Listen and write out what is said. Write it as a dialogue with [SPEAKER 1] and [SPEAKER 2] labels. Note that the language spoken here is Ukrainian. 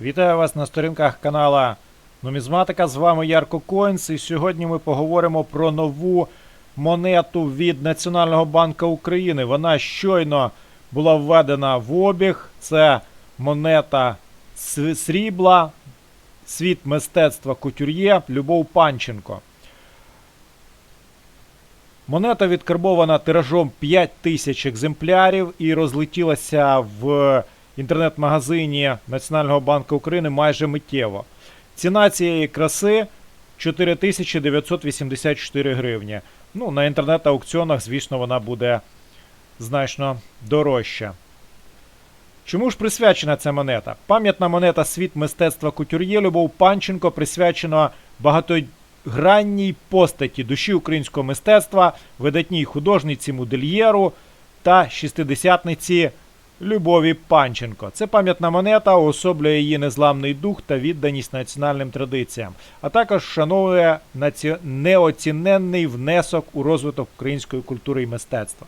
[SPEAKER 1] Вітаю вас на сторінках канала Нумізматика. З вами Ярко Коінс. І сьогодні ми поговоримо про нову монету від Національного банку України. Вона щойно була введена в обіг. Це монета срібла, світ мистецтва кутюр'є Любов Панченко. Монета відкарбована тиражом 5 тисяч екземплярів і розлетілася в інтернет-магазині Національного банку України майже миттєво. Ціна цієї краси 4984 гривні. Ну, на інтернет-аукціонах, звісно, вона буде значно дорожча. Чому ж присвячена ця монета? Пам'ятна монета Світ мистецтва кутюр'є Любов Панченко присвячена багатогранній постаті душі українського мистецтва, видатній художниці модельєру та шістидесятниці Любові Панченко. Це пам'ятна монета, особлює її незламний дух та відданість національним традиціям, а також вшановує наці... неоціненний внесок у розвиток української культури і мистецтва.